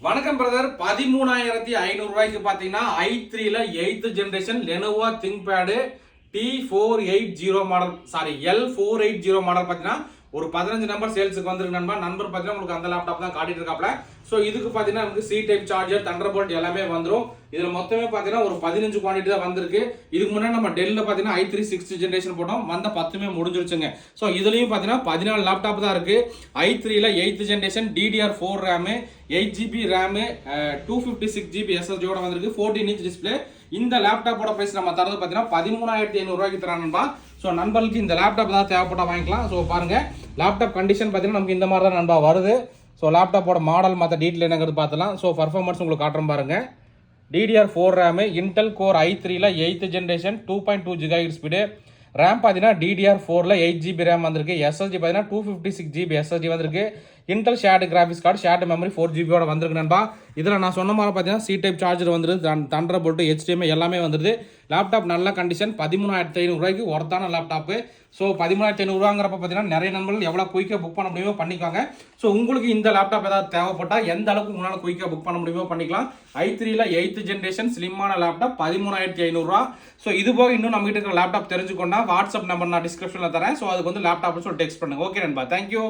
வணக்கம் பிரதர் பதிமூணாயிரத்தி ஐநூறு ரூபாய்க்கு பார்த்தீங்கன்னா ஐ த்ரீல eighth generation Lenovo ThinkPad T four eight zero model sorry L four eight zero model பார்த்தீங்கன்னா ஒரு பதினஞ்சு நம்பர் சேல்ஸுக்கு வந்திருக்கு நண்பா. நண்பர் பார்த்தீங்கன்னா உங்களுக்கு அந்த லேப்டாப் தான் காட்டிட்டு இருக்காப்ல ஸோ இதுக்கு பார்த்தீங்கன்னா நமக்கு C type charger Thunderbolt எல்லாமே வந்துடும் இதில் மொத்தமே பார்த்தீங்கன்னா ஒரு பதினஞ்சு குவான்டிட்டி தான் வந்திருக்கு. இதுக்கு முன்னாடி நம்ம டெல்லில் பார்த்தீங்கன்னா ஐ த்ரீ சிக்ஸ்த் ஜென்ரேஷன் போட்டோம். வந்த பத்துமே முடிஞ்சிருச்சுங்க. ஸோ இதுலையும் பார்த்தீங்கன்னா பதினாலு லேப்டாப் தான் இருக்குது ஐ த்ரீல eighth generation DDR four RAM eight GB RAM two fifty six GB எஸ்எஸ்டியோட வந்திருக்கு. ஃபோர்டீன் இன்ச் டிஸ்பிளே இந்த லேப்டாப்போட ப்ரைஸ் நம்ம தரது பார்த்தீங்கன்னா பதிமூணாயிரத்தி ஐநூறுரூவாய்க்கு தரான்பா ஸோ நண்பர்களுக்கு இந்த லேப்டாப் தான் தேவைப்பட்டா வாங்கிக்கலாம். ஸோ பாருங்கள் லேப்டாப் கண்டிஷன் பார்த்தீங்கன்னா நமக்கு இந்த மாதிரி தான் நண்பா வருது. ஸோ லேப்டாப்போட மாடல் மற்ற டீட்டெயில் என்னங்கிறது பார்த்துலாம். ஸோ பர்ஃபார்மன்ஸ் உங்களுக்கு காட்டுறேன் பாருங்கள் DDR four RAM Intel Core i த்ரீல eighth generation two point two gigahertz speed RAM பார்த்தீங்கன்னா டிடிஆர் ஃபோரில் எயிட் ஜிபி ரேம் வந்திருக்கு. எஸ்எஸ்டி பார்த்தீங்கன்னா two fifty six GB SSD வந்திருக்கு. Intel shared graphics card shared memory four ஜிபியோட வந்திருக்கு நண்பா. இதில் நான் சொன்ன மாதிரி பார்த்தீங்கன்னா சி டைப் சார்ஜர் வந்துருது தண்டரை போட்டு ஹெச்டிஎம் எல்லாமே வந்துருது. லேப்டாப் நல்ல கண்டிஷன் பதிமூணாயிரத்தி ஐநூறுரூவாய்க்கு ஒர்த்தான லேப்டாப்பு ஸோ பதிமூணாயிரத்தி ஐநூறுவாங்கிறப்ப பார்த்தீங்கன்னா நிறைய நண்பர்கள் எவ்வளோ குயிக்காக புக் பண்ண முடியுமோ பண்ணிக்கோங்க. ஸோ உங்களுக்கு இந்த லேப்டாப் ஏதாவது தேவைப்பட்டால் எந்த அளவுக்கு உங்களால் குயிக்காக புக் பண்ண முடியுமோ பண்ணிக்கலாம். ஐ த்ரீல எயித்து ஜென்ரேஷன் ஸ்லிம்மான லேப்டாப் பதிமூணாயிரத்தி ஐநூறுரூவா ஸோ இது போக இன்னும் நம்மகிட்ட இருக்கிற லேப்டாப் தெரிஞ்சுக்கோன்னா வாட்ஸ்அப் நம்பர் நான் டிஸ்கிரிப்ஷனில் தரேன். ஸோ அதுக்கு வந்து லேப்டாப்னு சொல்லி டெக்ஸ்ட் பண்ணுங்க. ஓகே நண்பா. தேங்க்யூ